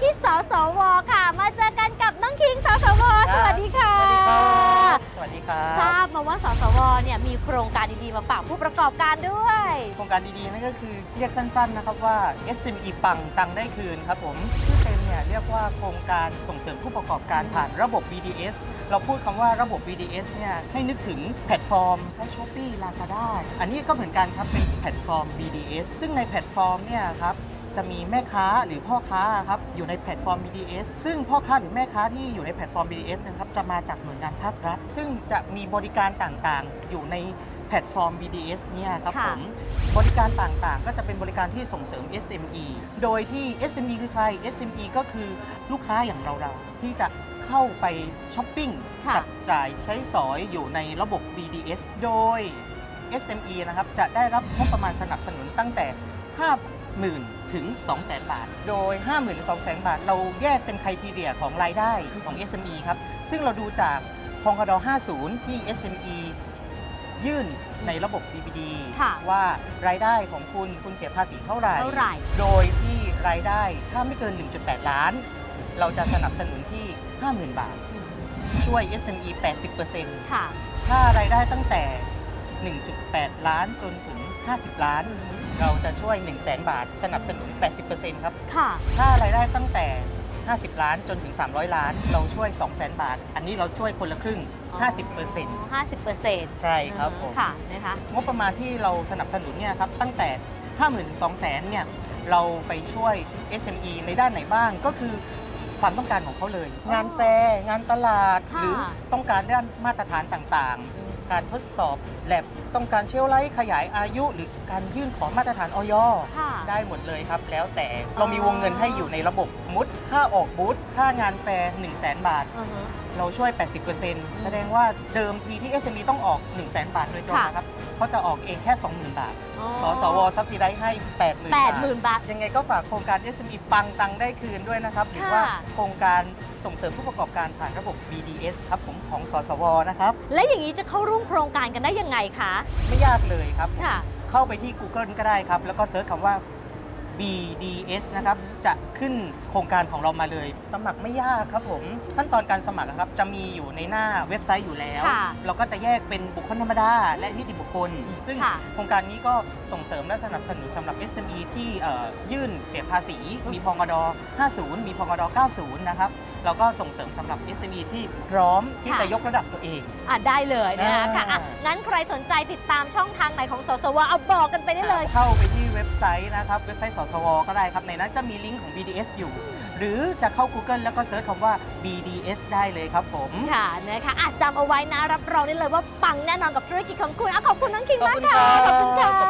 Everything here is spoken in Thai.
ที่สสวค่ะ มาเจอกันกับน้องคิงสสวสวัสดีค่ะ สวัสดีครับ ทราบมาว่าสสวเนี่ยมีโครงการดีๆมาฝากผู้ประกอบการด้วย โครงการดีๆนั่นก็คือเรียกสั้นๆนะครับว่า SME ปังตังได้คืนครับผมชื่อเต็มเนี่ยเรียกว่าโครงการส่งเสริมผู้ประกอบการผ่านระบบ BDS เราพูดคำว่าระบบ BDS เนี่ยให้นึกถึงแพลตฟอร์มทั้ง Shopee Lazada อันนี้ก็เหมือนกันครับเป็นแพลตฟอร์ม BDS ซึ่งในแพลตฟอร์มเนี่ยครับ จะมีแม่ค้าหรือพ่อค้าครับอยู่ในแพลตฟอร์ม BDS ซึ่งพ่อค้าหรือแม่ค้าที่อยู่ในแพลตฟอร์ม BDS นะครับจะมาจากหน่วยงานภาครัฐ ซึ่งจะมีบริการต่างๆ อยู่ในแพลตฟอร์ม BDS เนี่ยครับค่ะผมบริการต่างๆ ก็จะเป็นบริการที่ส่งเสริม SME โดยที่ SME คือใคร SME ก็คือลูกค้าอย่างเราๆที่จะเข้าไปช้อปปิ้ง ค่ะ จับจ่ายใช้สอยอยู่ในระบบ BDS โดย SME นะครับ จะได้รับงบประมาณสนับสนุนตั้งแต่ 50,000 ถึง 200,000 บาท โดย 50,000 ถึง 200,000 บาท เราแยกเป็นคุณทีเดียของรายได้ของ SME ครับ ซึ่งเราดูจากพงคด50 ที่ SME ยื่นในระบบ DPD ค่ะว่ารายได้ของคุณคุณเสียภาษีเท่าไหร่ เท่าไหร่ โดยที่รายได้ถ้าไม่เกิน 1.8 ล้าน เราจะสนับสนุนที่ 50,000 บาท ช่วย SME 80%ค่ะ ถ้ารายได้ตั้งแต่ 1.8 ล้านจนถึง 50 ล้าน เราจะช่วย 1 0 0 0 0แบาท สนับสนุน 80%ครับ ค่ะ ถ้ารายได้ตั้งแต่ 50 ล้านจนถึง 300 ล้าน เราช่วย 2 0 0 0 0 0 บาท อันนี้เราช่วยคนละครึ่ง50% 50เปอร์เซ็นต์ใช่ครับผม ค่ะนะคะ งบประมาณที่เราสนับสนุนเนี่ยครับตั้งแต่ 50,000ถึง200,000เนี่ยเราไปช่วย SME ในด้านไหนบ้างก็คือความต้องการของเขาเลย งานแฟร์งานตลาด ค่ะ หรือต้องการด้านมาตรฐานต่างๆ การทดสอบ แลบต้องการเชลไลท์ขยายอายุ หรือการยื่นขอมาตรฐานออยค่ะ ได้หมดเลยครับ แล้วแต่เรามีวงเงินให้อยู่ในระบบมุดค่าออกบูธค่างานแฟร์1 0 0 0 0 0บาท อือฮึ เราช่วย 80%แสดงว่าเดิมทีที่ SME ต้องออก 1 0 0 0 0 0 บาทโดยตรงค่ะนะครับเขาจะออกเองแค่ 20,000 บาท อ๋อ สสวซับซิได้ให้ 80,000แปดหมื่นบาท ยังไงก็ฝากโครงการ SME ปังตังได้คืนด้วยนะครับ หรือว่าค่ะ โครงการส่งเสริมผู้ประกอบการผ่านระบบ BDS ครับผมของสสวนะครับ และอย่างนี้จะเข้าร่วมโครงการกันได้ยังไงคะ ไม่ยากเลยครับผมค่ะ เข้าไปที่ Google ก็ได้ครับ แล้วก็เซิร์ชคำว่า BDS นะครับ จะขึ้นโครงการของเรามาเลย สมัครไม่ยากครับผม ขั้นตอนการสมัครอะครับจะมีอยู่ในหน้าเว็บไซต์อยู่แล้ว ค่ะเราก็จะแยกเป็นบุคคลธรรมดา และนิติบุคคล ซึ่งค่ะ โครงการนี้ก็ส่งเสริมและสนับสนุนสำหรับ SME ที่เอ่อยื่นเสียภาษี มีพงด50 มีพงด90 นะครับ เราก็ส่งเสริมสำหรับ SME ที่พร้อมที่ค่ะ จะยกระดับตัวเอง อะได้เลยนะคะอ่าค่ะอะงั้นใครสนใจติดตามช่องทางไหนของสสวเอาบอกกันไปได้เลย เข้าไปที่เว็บไซต์นะครับ เว็บไซต์สสวก็ได้ครับ ในนั้นจะมีลิงก์ของ BDS อยู่ หรือจะเข้า Google แล้วก็เซิร์ชคำว่า BDS ได้เลยครับผม ค่ะนะคะอาจจำเอาไว้นะ รับรองได้เลยว่าปังแน่นอนกับธุรกิจของคุณอะขอบคุณน้องคิงขอบมากคุณค่ะครับขอบคุณค่ะขอบคุณขอบคุณครัค่ะ